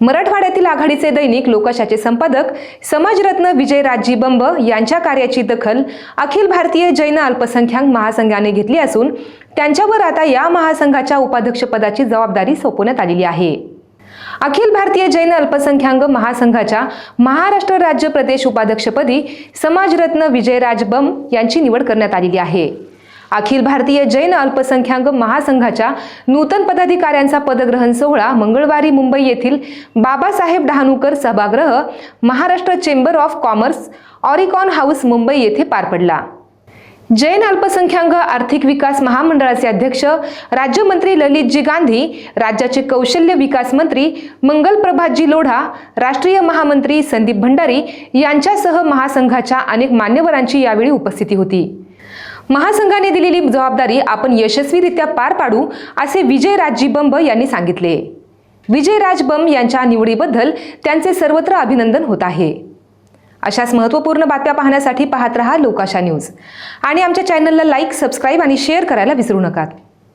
मराठवाड्यातील आघाडीचे दैनिक लोकशाचे संपादक समाजरत्न विजय राजी बंब यांच्या कार्याची दखल अखिल भारतीय जैन अल्पसंख्याक महासंघाने घेतली असून त्यांच्यावर आता या महासंघाच्या उपाध्यक्षपदाची जबाबदारी सोपवण्यात आलेली आहे. अखिल भारतीय जैन अल्पसंख्याक महासंघाच्या महाराष्ट्र राज्य प्रदेश उपाध्यक्षपदी समाजरत्न विजयराज बम यांची निवड करण्यात आलेली आहे. अखिल भारतीय जैन अल्पसंख्याक महासंघाच्या नूतन पदाधिकाऱ्यांचा पदग्रहण सोहळा मंगळवारी मुंबई येथील बाबासाहेब डहाणूकर सभागृह Maharashtra chamber of commerce ऑरिकॉन house Mumbai येथे पार पडला. जैन अल्पसंख्याक आर्थिक विकास महामंडळाचे अध्यक्ष राज्यमंत्री ललितजी गांधी राज्याचे कौशल्य विकास मंत्री मंगल प्रभातजी लोढा राष्ट्रीय महामंत्री संदीप भंडारी यांच्यासह महासंघाच्या अनेक मान्यवरांची यावेळी उपस्थिती होती. महासंघाने दिलेली जबाबदारी आपण यशस्वीरित्या पार पाडू असे विजय राजजी बंब यांनी सांगितले. विजय राज बंब यांच्या निवडीबद्दल त्यांचे सर्वत्र अभिनंदन होत आहे. अशाच महत्त्वपूर्ण बातम्या पाहण्यासाठी पाहत रहा लोकाशा न्यूज. आणि आमच्या चॅनलला लाईक सबस्क्राईब आणि शेअर करायला विसरू नका.